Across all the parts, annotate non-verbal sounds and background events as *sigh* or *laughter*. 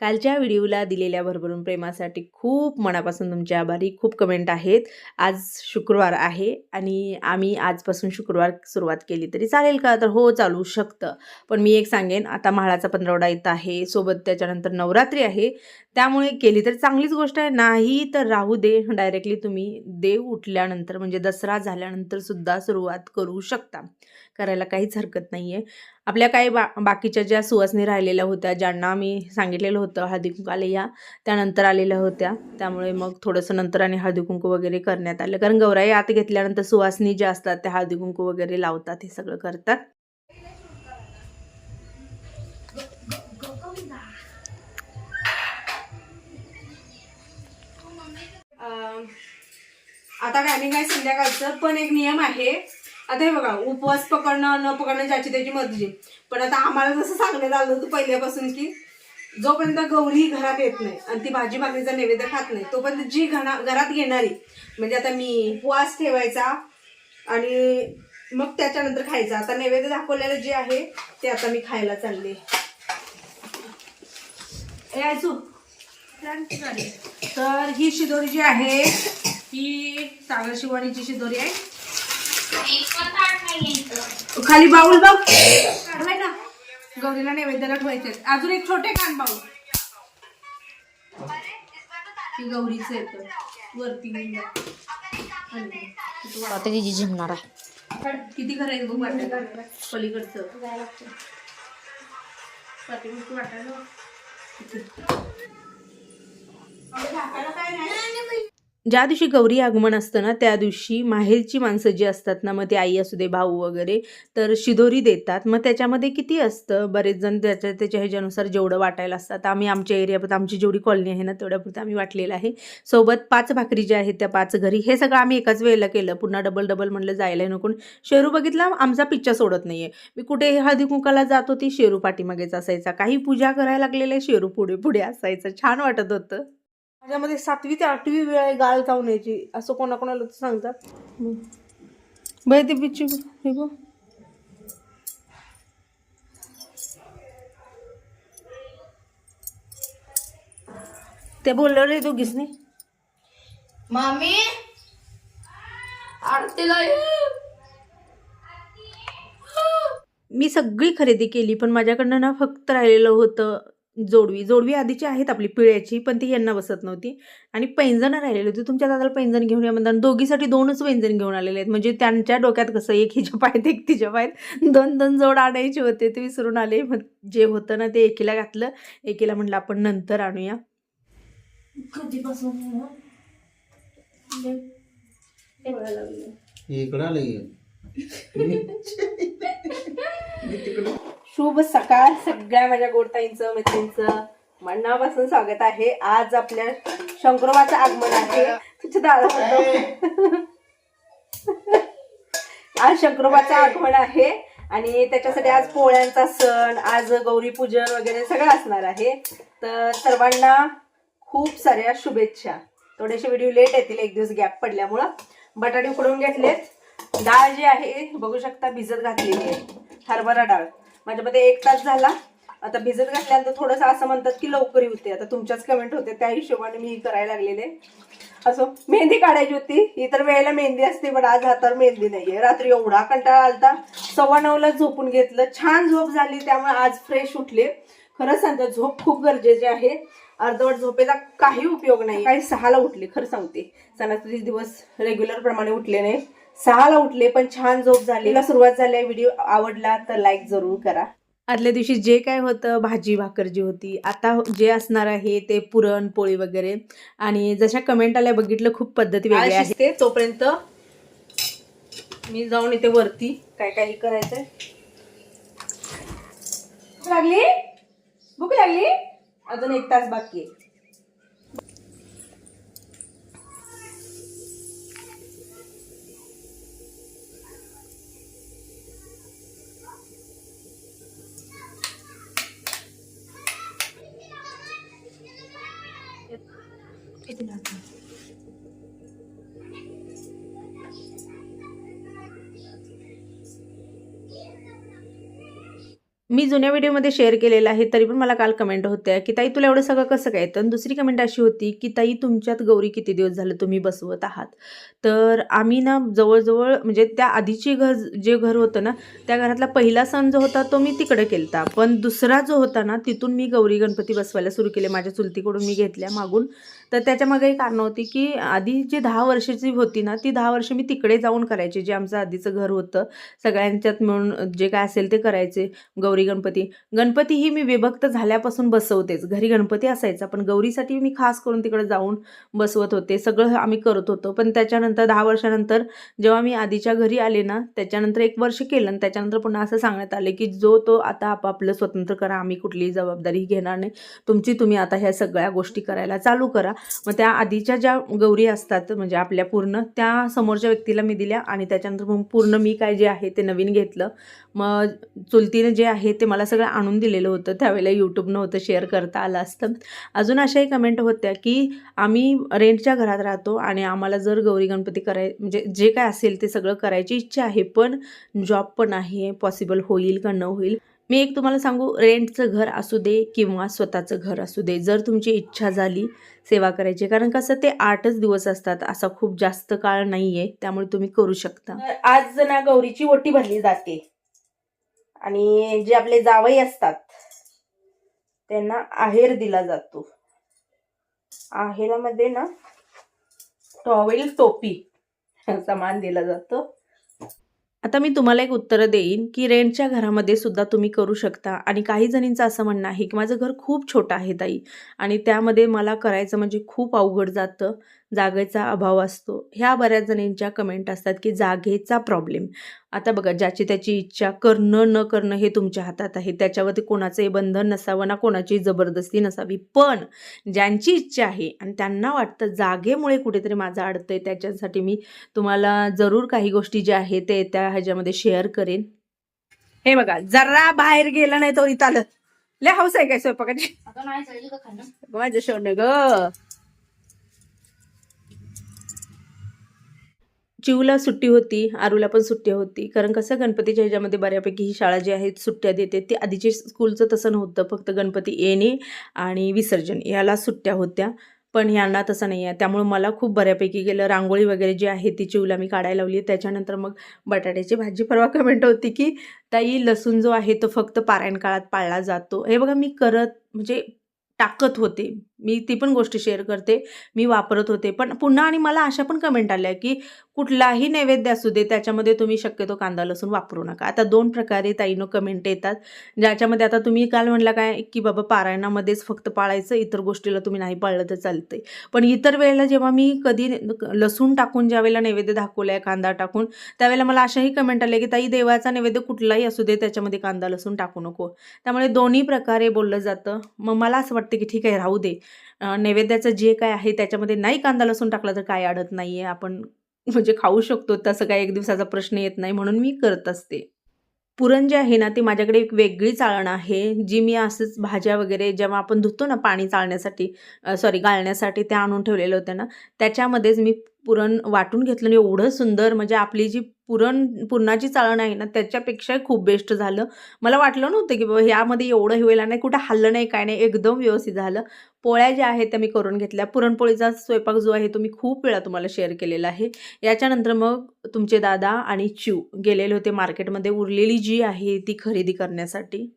कालच्या व्हिडिओला दिलेल्या भरभरून प्रेमासाठी खूप मनापासून तुमचे आभारी खूप कमेंट आहेत. आज शुक्रवार आहे आणि आम्ही आजपासून शुक्रवार सुरुवात केली तरी चालेल का? तर हो चालू शकतं. पण मी एक सांगेन आता म्हाळाचा पंधरवडा येत आहे सोबत त्याच्यानंतर नवरात्री आहे. त्यामुळे केली तर चांगलीच गोष्ट आहे नाही तर राहू दे. डायरेक्टली तुम्ही देव उठल्यानंतर म्हणजे दसरा झाल्यानंतर सुद्धा सुरुवात करू शकता. करायला काहीच हरकत नाही आहे आपल्या काही बा बाकीच्या ज्या सुवासनी राहिलेल्या होत्या ज्यांना मी सांगितलेलं होतं हळदी कुंकू आले या त्यानंतर आलेल्या होत्या. त्यामुळे मग थोडंसं नंतर आणि हळदी कुंकू वगैरे करण्यात आलं. कारण गौराई आत घेतल्यानंतर सुवासनी ज्या असतात त्या हळदी कुंकू वगैरे लावतात हे सगळं करतात. आता काय आम्ही काय संध्याकाळचं पण एक नियम आहे. आता हे बघा उपवास पकडणं न पकडणं ज्याची त्याची मर्जी. पण आता आम्हाला जसं सांगण्यात आलं होतं पहिल्यापासून की जोपर्यंत गौरी घरात येत नाही आणि ती भाजी भाकरीचा नैवेद्य खात नाही तोपर्यंत जी घरा घरात घेणारी म्हणजे आता मी उपवास ठेवायचा आणि मग त्याच्यानंतर खायचा. आता नैवेद्य दाखवलेलं जे आहे ते आता मी खायला चालले. ए तर ही शिदोरी जी आहे ही सागर शिवानीची शिदोरी आहे. खाली बाऊल बघ. काढवाय ना. गौरीला नैवेद्याला ठेवायचे अजून एक छोटे कान बाऊल. ही गौरीच येत वरती आता तिची आहे. किती घर आहे बघ वाटायला पलीकडचं. वाटायला काय नाही. ज्या दिवशी गौरी आगमन असतं ना त्या दिवशी माहेरची माणसं जी असतात ना मग ते आई असू दे भाऊ वगैरे तर शिदोरी देतात. मग त्याच्यामध्ये किती असतं? बरेच जण त्याच्या त्याच्या ह्याच्यानुसार जेवढं वाटायला असतात. आम्ही आमच्या एरियामध्ये आमची जेवढी कॉलनी आहे ना तेवढ्यापुरतं आम्ही वाटलेलं आहे. सोबत पाच भाकरी ज्या आहेत त्या पाच घरी. हे सगळं आम्ही एकाच वेळेला केलं. पुन्हा डबल डबल म्हणलं जायला नको. शेरू बघितला आमचा पिच्चा सोडत नाही आहे मी कुठे हळदी कुंकाला जात होती शेरू पाठीमागेच असायचा. काही पूजा करायला लागलेल्या शेरू पुढे पुढे असायचं. छान वाटत होतं. माझ्यामध्ये सातवी ते आठवी वेळ आहे गाळ जाऊन यायची असं कोणाकोणाला सांगतात. बाई ते पिच्ची हे बघ. ते बोललो रे दोघीसनी मामी आरतीला मी सगळी खरेदी केली पण माझ्याकडनं ना फक्त राहिलेलं होतं जोडवी जोडवी आधीची आहेत आपली पिळ्याची पण ती यांना बसत नव्हती. आणि पैंजणं राहिलेली होती. तुमच्या दादाला पैंजण घेऊन या म्हणतात दोघीसाठी दोनच पैंजण घेऊन आलेले आहेत. म्हणजे त्यांच्या डोक्यात कसं एक हिच्या पायात एक तिच्या पायात दोन दोन जोड आणायचे होते. ते विसरून आले. मग जे होतं ना ते एकीला घातलं. एकीला म्हटलं आपण नंतर आणूया. कधीपासून? इकडं आलं *laughs* शुभ सकाळ सगळ्या माझ्या गोडताईंचं मैत्रिणींचं. मनापासून स्वागत आहे. आज आपल्या शंकरोबाचं आगमन आहे. तुझ्या दादा आज शंकरोबाचं आगमन आहे. आणि त्याच्यासाठी आज पोळ्यांचा सण आज गौरी पूजन वगैरे सगळं असणार आहे. तर सर्वांना खूप साऱ्या शुभेच्छा. थोडेसे व्हिडिओ लेट येतील एक दिवस गॅप पडल्यामुळं. बटाटे उकडून घेतलेत. डाळ जी आहे बघू शकता भिजत घातलेली आहे. हरभरा डाळ. माझ्यामध्ये एक तास झाला. आता भिजत घातल्यानंतर थोडंसं असं म्हणतात की लवकर होते आता तुमच्याच कमेंट होते त्या हिशोबाने मी करायला लागलेले. असो मेहंदी काढायची होती. इतर वेळेला मेहंदी असते पण आज हातावर मेहंदी नाहीये. रात्री एवढा कंटाळा आलता. सव्वा नऊला झोपून घेतलं. छान झोप झाली त्यामुळे आज फ्रेश उठले. खरं सांगतो झोप खूप गरजेची आहे. अर्धवट झोपेचा काही उपयोग नाही. काही सहाला उठले खरं सांगते. सणासुदी दिवस रेग्युलर प्रमाणे उठले नाही. सहाला उठले पण छान झोप झाली. सुरुवात झाली व्हिडिओ आवडला तर लाईक जरूर करा. आदल्या दिवशी जे काय होतं भाजी भाकर जी होती आता जे असणार आहे ते पुरण पोळी वगैरे. आणि जशा कमेंट आल्या बघितलं खूप पद्धती वेगळ्या आहेत ते तोपर्यंत मी जाऊन इथे वरती काय काय करायचंय. लागली? भूक लागली? अजून एक तास बाकी आहे. जुन्या व्हिडिओमध्ये शेअर केलेलं आहे तरी पण मला काल कमेंट होत्या की ताई तुला एवढं सगळं कसं काय तर दुसरी कमेंट अशी होती की ताई तुमच्यात गौरी किती दिवस झालं तुम्ही बसवत आहात? तर आम्ही ना जवळजवळ म्हणजे त्या आधीचे घर जे घर होतं ना त्या घरातला पहिला सण जो होता तो मी तिकडे केलता. पण दुसरा जो होता ना तिथून मी गौरी गणपती बसवायला सुरू केले. माझ्या चुलतीकडून मी घेतल्या मागून. तर त्याच्यामागे एक कारणं होती की आधी जी दहा वर्षाची होती ना ती दहा वर्ष मी तिकडे जाऊन करायची जे आमचं आधीचं घर होतं. सगळ्यांच्यात मिळून जे काय असेल ते करायचे. गौरी गणपती. गणपती ही मी विभक्त झाल्यापासून बसवतेच. घरी गणपती असायचा पण गौरीसाठी मी खास करून तिकडे जाऊन बसवत होते. सगळं आम्ही करत होतो. पण त्याच्यानंतर दहा वर्षानंतर जेव्हा मी आधीच्या घरी आले ना त्याच्यानंतर एक वर्ष केलं आणि त्याच्यानंतर पुन्हा असं सांगण्यात आले की जो तो आता आपापलं स्वतंत्र करा. आम्ही कुठलीही जबाबदारी घेणार नाही. तुमची तुम्ही आता ह्या सगळ्या गोष्टी करायला चालू करा. मग त्या आधीच्या ज्या गौरी असतात म्हणजे आपल्या पूर्ण त्या समोरच्या व्यक्तीला मी दिल्या आणि त्याच्यानंतर मग पूर्ण मी काय जे आहे ते नवीन घेतलं. मग चुलतीनं जे आहे ते मला सगळं आणून दिलेलं होतं. त्यावेळेला यूट्यूब नव्हतं शेअर करता आलं असतं. अजून अशाही कमेंट होत्या की आम्ही रेंटच्या घरात राहतो आणि आम्हाला जर गौरी गणपती कराय म्हणजे जे काय असेल ते सगळं करायची इच्छा आहे पण जॉब पण आहे पॉसिबल होईल का न होईल? मी एक तुम्हाला सांगू रेंटचं घर असू दे किंवा स्वतःचं घर असू दे जर तुमची इच्छा झाली सेवा करायची. कारण कसं ते आठच दिवस असतात असा खूप जास्त काळ नाहीये त्यामुळे तुम्ही करू शकता. आज ना गौरीची ओटी भरली जाते आणि जे आपले जावई असतात त्यांना आहेर दिला जातो. आहेरामध्ये ना टॉवेल टोपी *laughs* सामान दिला जातो. आता मी तुम्हाला एक उत्तर देईन की रेंटच्या घरामध्ये सुद्धा तुम्ही करू शकता. आणि काही जणींचं असं म्हणणं आहे की माझं घर खूप छोटं आहे ताई. आणि त्यामध्ये मला करायचं म्हणजे खूप अवघड जातं. जागेचा अभाव असतो. ह्या बऱ्याच जणींच्या कमेंट असतात की जागेचा प्रॉब्लेम आता बघा ज्याची त्याची इच्छा करणं न करणं हे तुमच्या हातात आहे. त्याच्यावरती कोणाचंही बंधन नसावं ना कोणाची जबरदस्ती नसावी. पण ज्यांची इच्छा आहे आणि त्यांना वाटतं जागेमुळे कुठेतरी माझं अडतंय त्याच्यासाठी मी तुम्हाला जरूर काही गोष्टी ज्या आहेत ते त्या ह्याच्यामध्ये शेअर करेन. हे बघा जरा बाहेर गेलं नाही तो इथं आलं लय हाऊस आहे काय स्वयंपाकाची? माझ्या शोन ग. चिवला सुट्टी होती आरूला पण सुट्टी होती. कारण कसं गणपतीच्या ह्याच्यामध्ये बऱ्यापैकी ही शाळा जी आहे सुट्ट्या देते. ती आधीचे स्कूलचं तसं नव्हतं. फक्त गणपती येणे आणि विसर्जन याला सुट्ट्या होत्या. पण यांना तसं नाही आहे. त्यामुळे मला खूप बऱ्यापैकी गेलं. रांगोळी वगैरे जी आहे ती चिवला मी काढायला लावली. त्याच्यानंतर मग बटाट्याची भाजी. परवा कमेंट होती की ताई लसूण जो आहे तो फक्त पारायण काळात पाळला जातो. हे बघा मी करत म्हणजे टाकत होते. मी ती पण गोष्ट शेअर करते. मी वापरत होते. पण पुन्हा आणि मला अशा पण कमेंट आल्या की कुठलाही नैवेद्य असू दे त्याच्यामध्ये तुम्ही शक्यतो कांदा लसूण वापरू नका. आता दोन प्रकारे ताईनं कमेंट येतात ज्याच्यामध्ये आता तुम्ही काल म्हणला काय की बाबा पारायणामध्येच फक्त पाळायचं इतर गोष्टीला तुम्ही नाही पाळलं तर चालतंय. पण इतर वेळेला जेव्हा मी कधी लसूण टाकून ज्या वेळेला नैवेद्य दाखवला आहे कांदा टाकून त्यावेळेला मला अशाही कमेंट आले की ताई देवाचा नैवेद्य कुठलाही असू दे त्याच्यामध्ये कांदा लसूण टाकू नको. त्यामुळे दोन्ही प्रकारे बोललं जातं. मग मला असं वाटतं की ठीक आहे राहू दे. नैवेद्याचं जे काय आहे त्याच्यामध्ये नाही कांदा लसूण टाकला तर काय अडत नाही आहे आपण म्हणजे खाऊ शकतो तसं काय एक दिवसाचा प्रश्न येत नाही म्हणून मी करत असते. पुरण जे आहे ना ती माझ्याकडे एक वेगळी चाळण आहे जी मी असंच भाज्या वगैरे जेव्हा आपण धुतो ना पाणी चाळण्यासाठी सॉरी गाळण्यासाठी त्या आणून ठेवलेल्या होत्या ना त्याच्यामध्येच मी पुरण वाटून घेतलं आणि एवढं सुंदर म्हणजे आपली जी पुरण पुरणाची चाळण आहे ना त्याच्यापेक्षाही खूप बेस्ट झालं. मला वाटलं नव्हतं की बाबा ह्यामध्ये एवढं हे नाही कुठं हल्लं नाही काय नाही एकदम व्यवस्थित झालं. पोळ्या ज्या आहेत त्या मी करून घेतल्या. पुरणपोळीचा स्वयंपाक जो आहे तो मी खूप वेळा तुम्हाला शेअर केलेला आहे. याच्यानंतर मग तुमचे दादा आणि चिव गेलेले होते मार्केटमध्ये उरलेली जी आहे ती खरेदी करण्यासाठी.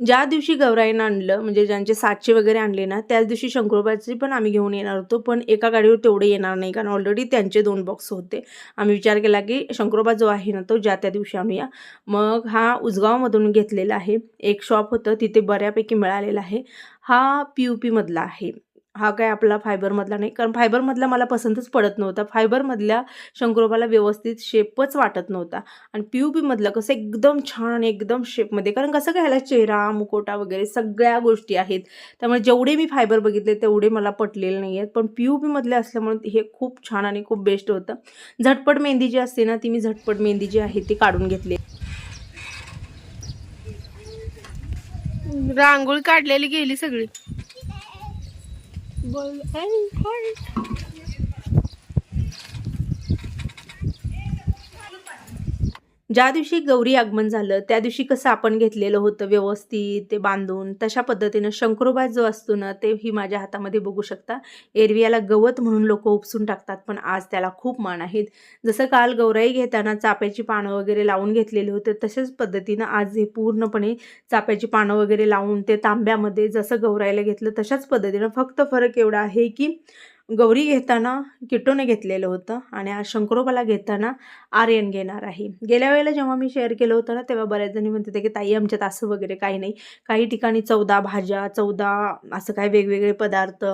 ज्या दिवशी गौराईनं आणलं म्हणजे ज्यांचे सातशे वगैरे आणले ना त्याच दिवशी शंकरोबाची पण आम्ही घेऊन येणार होतो पण एका गाडीवर तेवढे येणार नाही कारण ऑलरेडी त्यांचे दोन बॉक्स होते. आम्ही विचार केला की शंकरोबा जो आहे ना तो ज्या त्या दिवशी आणूया. मग हा उजगावमधून घेतलेला आहे. एक शॉप होतं तिथे बऱ्यापैकी मिळालेला आहे. हा पी यू पीमधला आहे. हा काय आपला फायबरमधला नाही. कारण फायबरमधला मला पसंतच पडत नव्हता. फायबरमधल्या शंकरोबाला व्यवस्थित शेपच वाटत नव्हता. आणि पी यू पीमधलं कसं एकदम छान एकदम शेपमध्ये कारण कसं काय ह्याला चेहरा मुकोटा वगैरे सगळ्या गोष्टी आहेत. त्यामुळे जेवढे मी फायबर बघितले तेवढे मला पटलेले नाही आहेत. पण पी यू पीमधले असल्यामुळे हे खूप छान आणि खूप बेस्ट होतं. झटपट मेहंदी जी असते ना ती मी झटपट मेहंदी जी आहे ती काढून घेतली. रांगोळी काढलेली गेली सगळी. Ball and heart. ज्या दिवशी गौरी आगमन झालं त्या दिवशी कसं आपण घेतलेलं होतं व्यवस्थित ते बांधून? तशा पद्धतीनं शंकरोबा जो असतो ना ते ही माझ्या हातामध्ये बघू शकता. एरवी याला गवत म्हणून लोक उपसून टाकतात पण आज त्याला खूप मान आहेत. जसं काल गौराई घेताना चाप्याची पानं वगैरे लावून घेतलेले होते तशाच पद्धतीनं आज हे पूर्णपणे चाप्याची पानं वगैरे लावून ते तांब्यामध्ये जसं गौराईला घेतलं तशाच पद्धतीनं फक्त फरक एवढा आहे की गौरी घेताना किटोने घेतलेलं होतं आणि आज शंकरोबाला घेताना आर्यन घेणार आहे. गेल्या वेळेला जेव्हा मी शेअर केलं होतं ना तेव्हा बऱ्याच जणी म्हणत होते की ताई आमच्यात असं वगैरे काही नाही. काही ठिकाणी चौदा भाज्या चौदा असं काय वेगवेगळे पदार्थ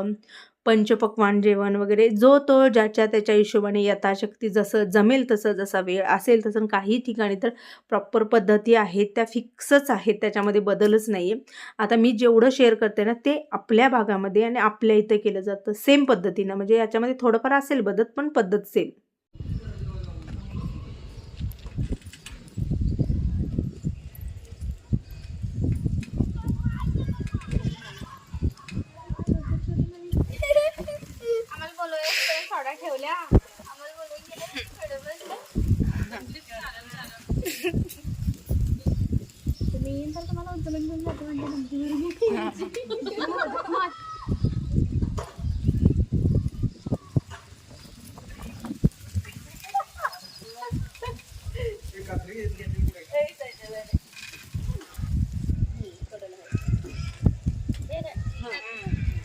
पंचपक्वान जेवण वगैरे जो तो ज्याच्या त्याच्या हिशोबाने यथाशक्ती जसं जमेल तसं जसा वेळ असेल तसं काही ठिकाणी तर प्रॉपर पद्धती आहेत त्या फिक्सच आहेत त्याच्यामध्ये बदलच नाही आहे आता मी जेवढं शेअर करते ना ते आपल्या भागामध्ये आणि आपल्या इथं केलं जातं सेम पद्धतीनं. म्हणजे याच्यामध्ये थोडंफार असेल बदल पण पद्धत सेम आम्हाला बोलवलं सोडा ठेवल्या आम्हाला बोलवून गेलं थोडं तुम्ही येईन तर तुम्हाला उचलून घेऊन जातो म्हणजे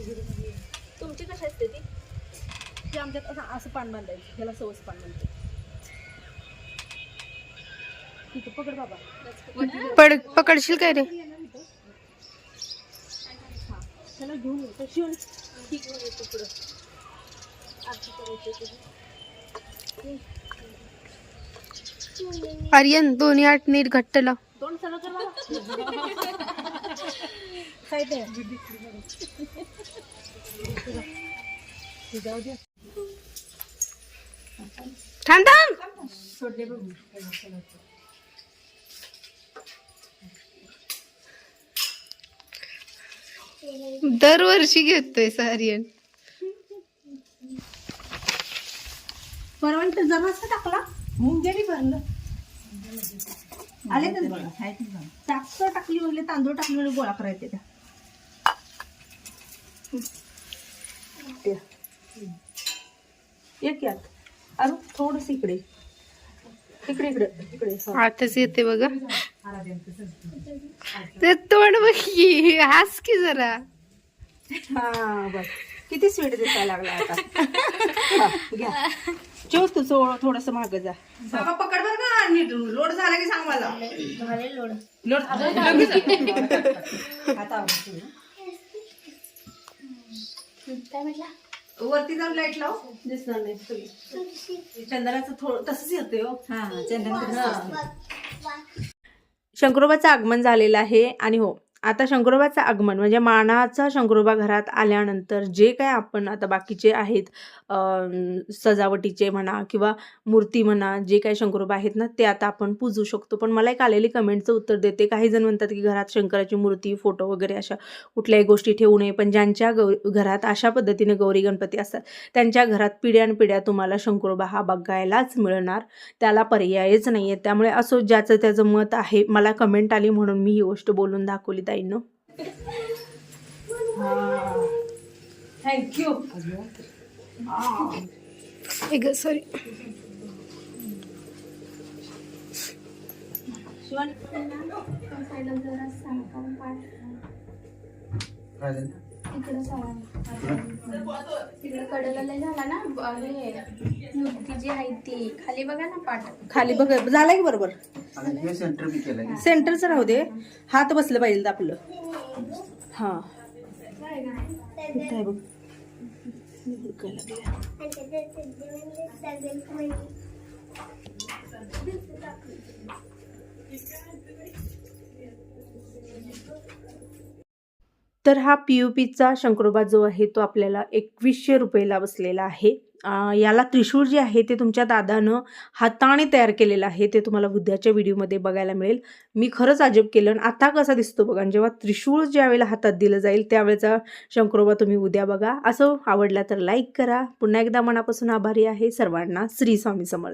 तुमची कशी असते ती? ती आमच्यात असं असं पान बांधायचं ह्याला सवस पान बांधते तिथं पकड बाबा. पड पकडशील काय रे? त्याला घेऊन येतो शिवून ठीक येतो पुढं. आरती करायची तुझी. आर्यन दोन्ही आठ नीट घट्ट लाव दोन कर *laughs* थांब थांब. दरवर्षी घेतोय सारियन परवंट जरासा टाकला. मूग जरी भरलं. आले तर टाकतो टाकली म्हणजे तांदूळ टाकले म्हणजे गोळा करायचे त्या. एक यात अरे थोडस इकडे. इकडे इकडे इकडे. आताच येते बघा. ते तोंड बघ की हास की जरा. हा बस किती स्वीट दिसायला लागला आता. हा, घ्या. जेव तू थोडस माग जा. बाबा पकड बर का नीट लोड झाला की सांग मला. लोड. लोड आता काय म्हटलं? वरती जाऊन लाइट लाव. दिसणार नाही सगळी चंदनाचं थोडं तसंच येतंय हो. हा चंदन शंकरोबाचं आगमन झालेलं आहे आणि हो आता शंकरोबाचं आगमन म्हणजे मानाचा शंकरोबा घरात आल्यानंतर जे काय आपण आता बाकीचे आहेत सजावटीचे म्हणा किंवा मूर्ती म्हणा जे काही शंकरोबा आहेत ना ते आता आपण पूजू शकतो. पण मला एक आलेली कमेंटचं उत्तर देते. काही जण म्हणतात की घरात शंकराची मूर्ती फोटो वगैरे अशा कुठल्याही गोष्टी ठेवू नये. पण ज्यांच्या गौ घरात अशा पद्धतीने गौरी गणपती असतात त्यांच्या घरात पिढ्यानपिढ्या तुम्हाला शंकरोबा हा बघायलाच मिळणार. त्याला पर्यायच नाही आहे त्यामुळे असो ज्याचं त्याचं मत आहे मला कमेंट आली म्हणून मी ही गोष्ट बोलून दाखवली. ताईंनो थँक्यू सॉरी शिवन. इकडं तिकडे कडेला लय झाला ना. अरे जी आहे ती. खाली बघा ना पाठ. खाली बघ. झालं की बरोबर? आणि हे सेंटर मी केलं सेंटरचं राहू दे. हात बसलं पाहिजे आपलं. हा. बघ. तर हा पी यू पीचा शंकरोबा जो आहे तो आपल्याला एकवीसशे रुपयेला बसलेला आहे. याला त्रिशूळ जे आहे ते तुमच्या दादानं हाताने तयार केलेलं आहे ते तुम्हाला उद्याच्या व्हिडिओमध्ये बघायला मिळेल. मी खरंच अजब केलं आणि आता कसा दिसतो बघा आणि जेव्हा त्रिशूळ ज्या वेळेला हातात दिलं जाईल त्यावेळेचा शंकरोबा तुम्ही उद्या बघा. असं आवडला तर लाईक करा. पुन्हा एकदा मनापासून आभारी आहे. सर्वांना श्री स्वामी समर्थ.